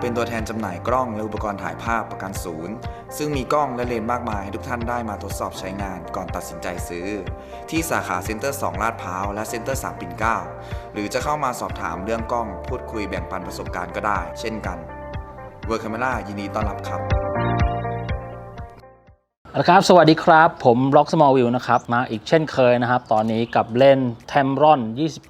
เป็นตัวแทนจำหน่ายกล้องและอุปกรณ์ถ่ายภาพประกันศูนย์ ซึ่งมีกล้องและเลนส์มากมายให้ทุกท่านได้มาทดสอบใช้งานก่อนตัดสินใจซื้อ ที่สาขาเซ็นเตอร์ 2 ลาดพร้าว และเซ็นเตอร์ 3 ปิ่นเกล้าหรือจะเข้ามาสอบถามเรื่องกล้อง พูดคุยแบ่งปันประสบการณ์ก็ได้ เช่นกันเวอร์ค m ม r a ยินดีต้อนรับครับ นะครับ สวัสดีครับ ผม Rock Small View นะครับ มาอีกเช่นเคยนะครับ ตอนนี้กับเล่น Tamron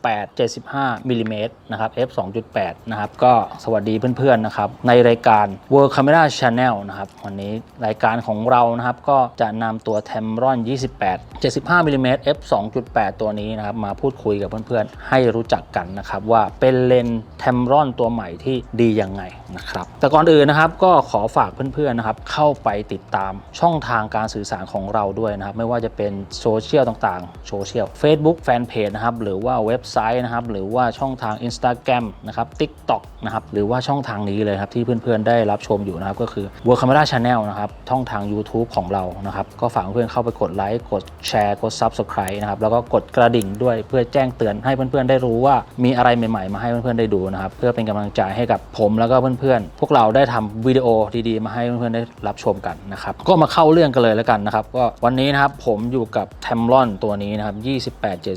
28 75มิลลิเมตรนะครับ f 2.8 นะครับ ก็สวัสดีเพื่อนๆนะครับ ในรายการ World Camera Channel นะครับ วันนี้รายการของเรานะครับ ก็จะนำตัว Tamron 28 75มิลลิเมตร f 2.8 ตัวนี้นะครับ มาพูดคุยกับเพื่อนๆ ให้รู้จักกันนะครับ ว่าเป็นเลนส์ Tamron ตัวใหม่ที่ดียังไงนะครับ แต่ก่อนอื่นนะครับก็ขอฝากเพื่อนๆนะครับเข้าไปติดตามช่องทางการสื่อสารของเราด้วยนะครับ ไม่ว่าจะเป็นโซเชียลต่างๆโซเชียล Facebook Fanpage นะครับหรือว่าเว็บไซต์นะครับหรือว่าช่องทาง Instagram นะครับ TikTok นะครับหรือว่าช่องทางนี้เลยครับที่เพื่อนๆได้รับชมอยู่นะครับก็คือ World Camera Channel นะครับช่องทาง YouTube ของเรานะครับก็ฝากเพื่อนๆเข้าไปกดไลค์กดแชร์กด Subscribe นะครับแล้วก็กดกระดิ่งด้วยเพื่อแจ้งเตือนให้เพื่อนๆได้รู้ว่ามีอะไรใหม่ๆ มาให้เพื่อนๆได้ดูนะครับเพื่อเป็นกำลังใจให้กับผมแล้วก็เพื่อนๆพวกเราได้ทำวิดีโอดีๆ มาให้เพื่อนๆได้รับชมกันนะครับก็มาเข้าเรื่องกันเลยลยแล้วกันนะครับก็วันนี้นะครับผมอยู่กับ t ทมลอนตัวนี้นะครับ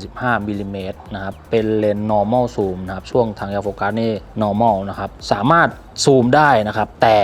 28-75มิลลิเมตรนะครับเป็นเลนส์ normal zoom นะครับช่วงทางยาโฟกัสนี่ normal นะครับสามารถ ซูมได้นะครับ แต่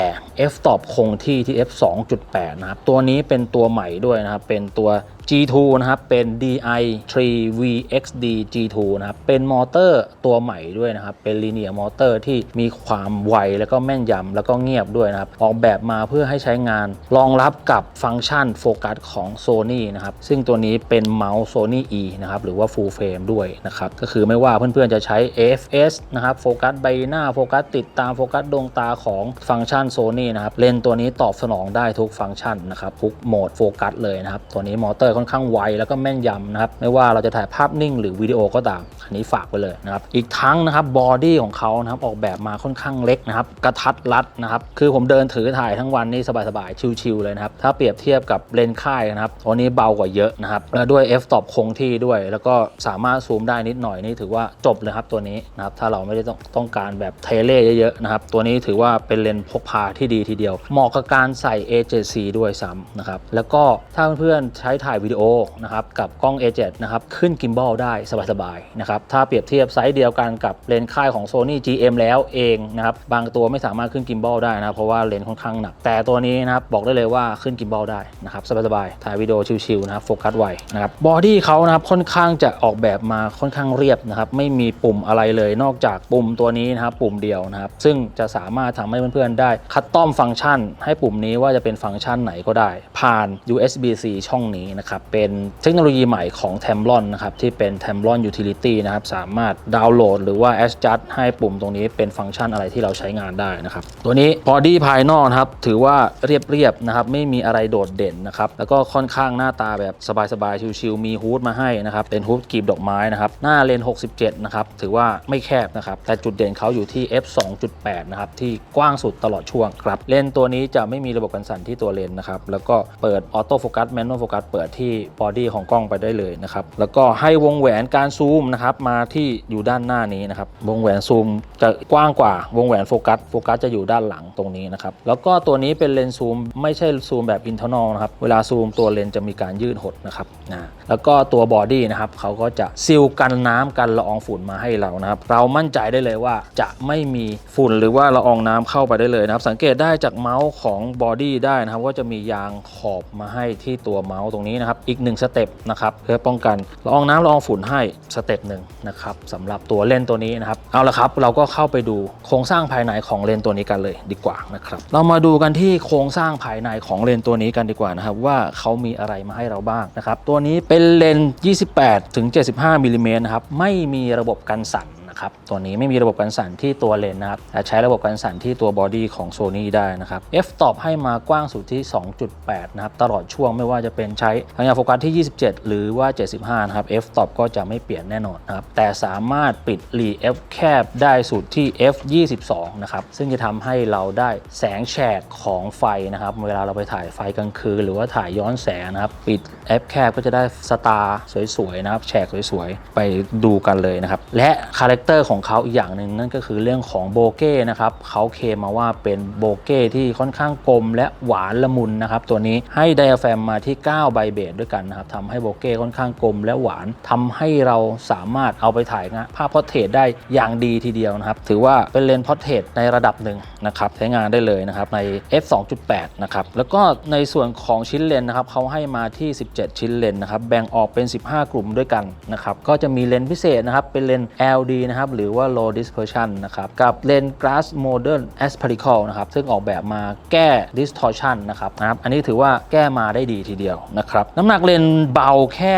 f stop คงที่ที่ f 2.8 นะครับ ตัวนี้เป็นตัวใหม่ด้วยนะครับ เป็นตัว G2 นะครับ เป็น DI 3 VXD G2 นะครับ เป็นมอเตอร์ตัวใหม่ด้วยนะครับ เป็นลีเนียมอเตอร์ที่มีความไวแล้วก็แม่นยำแล้วก็เงียบด้วยนะครับ ออกแบบมาเพื่อให้ใช้งานรองรับกับฟังก์ชันโฟกัสของ Sony นะครับ ซึ่งตัวนี้เป็นเมาส์ Sony E นะครับ หรือว่า Full Frame ด้วยนะครับ ก็คือไม่ว่าเพื่อนๆจะใช้ AFS นะครับ โฟกัสใบหน้า โฟกัสติดตาม โฟกัสดวงตาของฟังก์ชัน Sony นะครับเลนตัวนี้ตอบสนองได้ทุกฟังก์ชันนะครับทุกโหมดโฟกัสเลยนะครับตัวนี้มอเตอร์ค่อนข้างไวแล้วก็แม่นยำนะครับไม่ว่าเราจะถ่ายภาพนิ่งหรือวิดีโอก็ตามอันนี้ฝากไปเลยนะครับอีกทั้งนะครับบอดี้ของเขานะครับออกแบบมาค่อนข้างเล็กนะครับกระทัดรัดนะครับคือผมเดินถือถ่ายทั้งวันนี่สบายๆชิลๆเลยนะครับถ้าเปรียบเทียบกับเลนค่ายนะครับตัวนี้เบากว่าเยอะนะครับแล้วด้วย f stop คงที่ด้วย แล้วก็สามารถซูมได้นิดหน่อยนี่ถือว่าจบเลยครับตัวนี้นะครับถ้าเราไม่ได้ต้องต้องการแบบเทเลเยอะๆนะครับตัวนี้ถือว่าเป็นเลนส์พกพาที่ดีทีเดียว เหมาะกับการใส่ A7C ด้วยซ้ำนะครับ แล้วก็ถ้าเพื่อนๆใช้ถ่ายวิดีโอนะครับกับกล้อง A7 นะครับขึ้นกิมบอลได้สบายๆนะครับ ถ้าเปรียบเทียบไซส์เดียวกันกับเลนส์ค่ายของ Sony GM แล้วเองนะครับ บางตัวไม่สามารถขึ้นกิมบอลได้นะเพราะว่าเลนส์ค่อนข้างหนัก แต่ตัวนี้นะครับบอกได้เลยว่าขึ้นกิมบอลได้นะครับสบายๆถ่ายวิดีโอชิลๆนะครับโฟกัสไวนะครับบอดี้เขานะครับค่อนข้างจะออกแบบมาค่อนข้างเรียบนะครับไม่มีปุ่มอะไรเลยนอกจากปุ่มตัวนี้นะครับปุ่มเดียวนะครับซึ่งจะสามารถทำให้เพื่อนๆ ได้คัดต้อมฟังก์ชัน ให้ปุ่มนี้ว่าจะเป็นฟังก์ชันไหนก็ได้ ผ่าน USB-C ช่องนี้นะครับ เป็นเทคโนโลยีใหม่ของ Tamron นะครับ ที่เป็น Tamron Utility นะครับ สามารถดาวน์โหลดหรือว่า adjust ให้ปุ่มตรงนี้เป็นฟังก์ชันอะไรที่เราใช้งานได้นะครับ ตัวนี้ body ภายนอกครับถือว่าเรียบๆนะครับไม่มีอะไรโดดเด่นนะครับแล้วก็ค่อนข้างหน้าตาแบบสบายๆชิวๆมีฮูดมาให้นะครับเป็นฮูดกลีบดอกไม้นะครับหน้าเลน 67 นะครับถือว่าไม่แคบนะครับแต่จุดเด่นเขาอยู่ที่ f 2.8 นะครับที่กว้างสุดตลอดช่วงครับเลนตัวนี้จะไม่มีระบบกันสั่นที่ตัวเลนนะครับแล้วก็เปิดออโต้โฟกัสแมนนวลโฟกัสเปิดที่บอดี้ของกล้องไปได้เลยนะครับแล้วก็ให้วงแหวนการซูมนะครับมาที่อยู่ด้านหน้านี้นะครับวงแหวนซูมจะกว้างกว่าวงแหวนโฟกัสโฟกัสจะอยู่ด้านหลังตรงนี้นะครับแล้วก็ตัวนี้เป็นเลนส์ซูมไม่ใช่ซูมแบบอินเทอร์นอลนะครับเวลาซูมตัวเลนจะมีการยืดหดนะครับนะแล้วก็ตัวบอดี้นะครับเขาก็จะซีลกันน้ำกันละอองฝุ่นมาให้เรานะครับเรามั่นใจได้เลยว่าจะไม่มีฝุ่นหรือว่าละอองน้ำเข้าไปได้เลยนะครับ สังเกตได้จากเมาส์ของบอดี้ได้นะครับว่าจะมียางขอบมาให้ที่ตัวเมาส์ตรงนี้นะครับ อีกหนึ่งสเต็ปนะครับเพื่อป้องกันละอองน้ำละอองฝุ่นให้สเต็ปหนึ่งนะครับสำหรับตัวเล่นตัวนี้นะครับ เอาละครับ เราก็เข้าไปดูโครงสร้างภายในของเลนตัวนี้กันเลยดีกว่านะครับ เรามาดูกันที่โครงสร้างภายในของเลนตัวนี้กันดีกว่านะครับว่าเขามีอะไรมาให้เราบ้างนะครับ ตัวนี้เป็นเลน 28 ถึง 75มิลลิเมตรนะครับไม่มีระบบกันสั่น นะครับตัวนี้ไม่มีระบบกันสั่นที่ตัวเลนส์นะครับแต่ใช้ระบบกันสั่นที่ตัวบอดี้ของ Sony ได้นะครับ f stop ให้มากว้างสุดที่ 2.8 นะครับ ตลอดช่วงไม่ว่าจะเป็นใช้ทางยาโฟกัสที่ 27 หรือว่า 75 นะครับ f stop ก็จะไม่เปลี่ยนแน่นอนนะครับ แต่สามารถปิด r e f แคบได้สุดที่ f 22 นะครับ ซึ่งจะทำให้เราได้แสงแฉกของไฟนะครับ เวลาเราไปถ่ายไฟกลางคืน หรือว่าถ่ายย้อนแสงนะครับ ปิด f แคบก็จะได้สตาร์สวยๆนะครับ แฉกสวยๆ ไปดูกันเลยนะครับ และคาแรคเตอร์ของเขาอีกอย่างหนึ่งนั่นก็คือเรื่องของโบเก้นะครับเขาเคมาว่าเป็นโบเก้ที่ค่อนข้างกลมและหวานละมุนนะครับตัวนี้ให้ไดอะแฟมมาที่ 9 ใบเบสด้วยกันนะครับทำให้โบเก้ค่อนข้างกลมและหวานทำให้เราสามารถเอาไปถ่ายนะภาพพอร์เทรตได้อย่างดีทีเดียวนะครับถือว่าเป็นเลนส์พอร์เทรตในระดับหนึ่งนะครับใช้งานได้เลยนะครับใน f 2.8นะครับแล้วก็ในส่วนของชิ้นเลนส์นะครับเขาให้มาที่ 17 ชิ้นเลนส์นะครับแบ่งออกเป็น 15 กลุ่มด้วยกันนะครับก็จะมีเลนส์พิเศษนะครับเป็นเลนส์ LD นะครับหรือว่า low dispersion นะครับกับเลนส์ glass modern asperical นะครับซึ่งออกแบบมาแก้ distortion นะครับนะครับอันนี้ถือว่าแก้มาได้ดีทีเดียวนะครับน้ำหนักเลนส์เบาแค่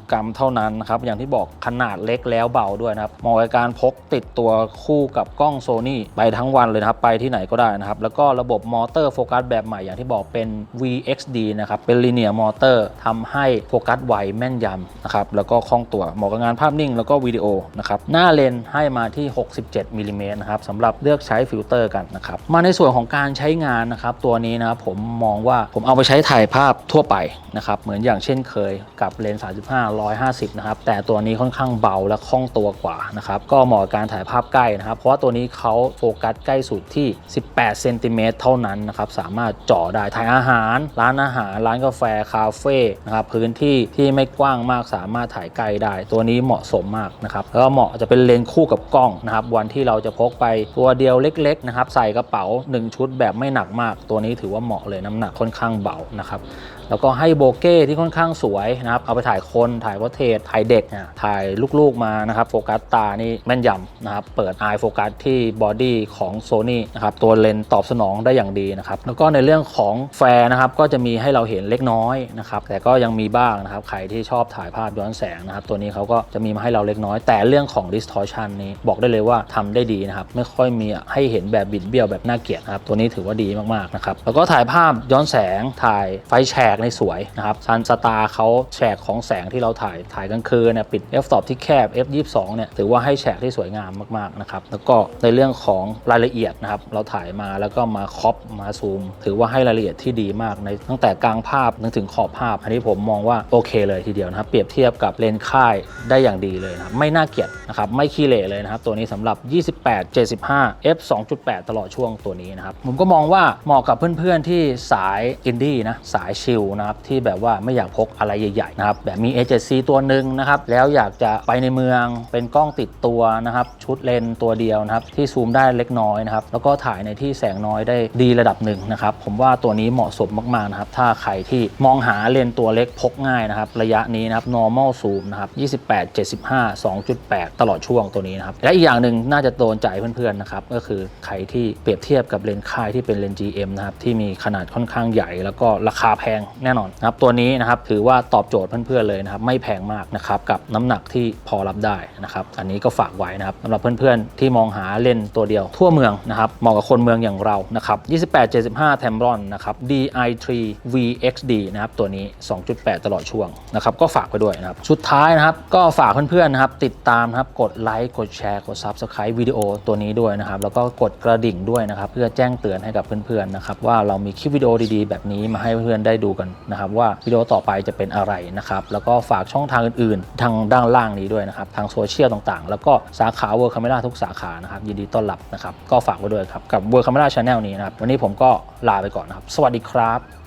540 กรัมเท่านั้นนะครับอย่างที่บอกขนาดเล็กแล้วเบาด้วยนะครับเหมาะกับการพกติดตัวคู่กับกล้อง Sony ไปทั้งวันเลยนะครับไปที่ไหนก็ได้นะครับแล้วก็ระบบมอเตอร์โฟกัสแบบใหม่อย่างที่บอกเป็น VXD นะครับเป็น linear motor ทำให้โฟกัสไวแม่นยำนะครับแล้วก็คล่องตัวเหมาะกับงานภาพนิ่งแล้วก็วิดีโอนะครับหน้าเลนให้มาที่ 67มิลลิเมตรนะครับสำหรับเลือกใช้ฟิลเตอร์กันนะครับมาในส่วนของการใช้งานนะครับตัวนี้นะครับผมมองว่าผมเอาไปใช้ถ่ายภาพทั่วไปนะครับเหมือนอย่างเช่นเคยกับเลนส์35 150นะครับแต่ตัวนี้ค่อนข้างเบาและคล่องตัวกว่านะครับก็เหมาะกับการถ่ายภาพใกล้นะครับ เพราะว่าตัวนี้เขาโฟกัสใกล้สุดที่ 18เซนติเมตรเท่านั้นนะครับสามารถเจ่อได้ถ่ายอาหาร ร้านอาหาร ร้านกาแฟคาเฟ่นะครับพื้นที่ที่ไม่กว้างมากสามารถถ่ายไกล้ได้ ตัวนี้เหมาะสมมากนะครับแล้วก็เหมาะจะเป็นเลนส์คู่กับกล้องนะครับ วันที่เราจะพกไปตัวเดียวเล็กๆนะครับ ใส่กระเป๋า 1 ชุดแบบไม่หนักมาก ตัวนี้ถือว่าเหมาะเลยน้ำหนักค่อนข้างเบานะครับแล้วก็ให้โบเก้ที่ค่อนข้างสวยนะครับเอาไปถ่ายคนถ่ายวัตเทศถ่ายเด็กถ่ายลูกๆมานะครับโฟกัสตานี่แม่นยำนะครับเปิด eye โฟกัสที่บอดี้ของ Sony นะครับตัวเลนส์ตอบสนองได้อย่างดีนะครับแล้วก็ในเรื่องของแฟร์นะครับก็จะมีให้เราเห็นเล็กน้อยนะครับแต่ก็ยังมีบ้างนะครับใครที่ชอบถ่ายภาพย้อนแสงนะครับตัวนี้เขาก็จะมีมาให้เราเล็กน้อย แต่เรื่องของ distortion นี้บอกได้เลยว่าทำได้ดีนะครับไม่ค่อยมีให้เห็นแบบบิดเบี้ยวแบบน่าเกลียดนะครับตัวนี้ถือว่าดีมากๆนะครับแล้วก็ถ่ายภาพย้อนแสงถ่ายไฟแฉกในสวยนะครับซันสตาร์เขาแฉกของแสงที่เราถ่ายถ่ายกลางคืนเนี่ยปิด f stop ที่แคบ f 22เนี่ยถือว่าให้แฉกที่สวยงามมากๆนะครับแล้วก็ในเรื่องของรายละเอียดนะครับเราถ่ายมาแล้วก็มาครอปมาซูม ถือว่าให้รายละเอียดที่ดีมากในตั้งแต่กลางภาพจนถึงขอบภาพ อันนี้ผมมองว่าโอเคเลยทีเดียวนะครับเปรียบเทียบกับเลนส์ค่ายได้อย่างดีเลยนะครับไม่น่าเกลียดนะครับไม่ขี้เหร่เลยนะครับตัวนี้สำหรับ 28 75 f 2.8 ตลอดช่วงตัวนี้นะครับผมก็มองว่าเหมาะกับเพื่อนๆที่สายอินดี้นะสายชิลนะครับที่แบบว่าไม่อยากพกอะไรใหญ่ๆนะครับแบบมี A7C ตัวหนึ่งนะครับแล้วอยากจะไปในเมืองเป็นกล้องติดตัวนะครับชุดเลนตัวเดียวนะครับที่ซูมได้เล็กน้อยนะครับแล้วก็ถ่ายในที่แสงน้อยได้ดีระดับหนึ่งนะครับผมว่าตัวนี้เหมาะสมมากๆนะครับถ้าใครที่มองหาเลนตัวเล็กพกง่ายนะครับระยะนี้นะครับ normal zoom นะครับ 28 75 2.8 ตลอดช่วงตัวนี้นะครับและอีกอย่างหนึ่งน่าจะโดนใจเพื่อนๆนะครับก็คือใครที่เปรียบเทียบกับเลนส์ค่ายที่เป็นเลนส์ GM นะครับที่มีขนาดค่อนข้างใหญ่ แล้วก็ราคาแพงแน่นอนนะครับตัวนี้นะครับถือว่าตอบโจทย์เพื่อนๆเลยนะครับไม่แพงมากนะครับกับน้ำหนักที่พอรับได้นะครับอันนี้ก็ฝากไว้นะครับสำหรับเพื่อนๆที่มองหาเลนส์ตัวเดียวทั่วเมืองนะครับเหมาะกับคนเมืองอย่างเรานะครับ28 75 t e m r o n นะครับ DI3 VXD นะครับตัวนี้ 2.8 ตลอดช่วงนะครับก็ฝากไปด้วยนะครับสุดท้ายนะครับก็ฝากเพื่อนๆนะครับติดตามนะครับกดไลค์กดแชร์กด Subscribe วิดีโอตัวนี้ด้วยนะครับแล้วก็กดกระดิ่งด้วยนะครับเพื่อแจ้งเตือนให้กับเพื่อนๆนะครับว่าเรามีคลิปวิดีโอดีๆ แบบนี้มาให้เพื่อนๆได้ดูกันนะครับว่าวิดีโอต่อไปจะเป็นอะไรนะครับแล้วก็ฝากช่องทางอื่นๆ ทางด้านล่างนี้ด้วยนะครับทางโซเชียลต่างๆ แล้วก็สาขาเวอร์คาเมล่าทุกสาขานะครับยินดีต้อนรับนะครับก็ฝากไว้ด้วยครับกับเวอร์คาเมล่าชาแนลนี้นะครับวันนี้ผมก็ลาไปก่อนนะครับ สวัสดีครับ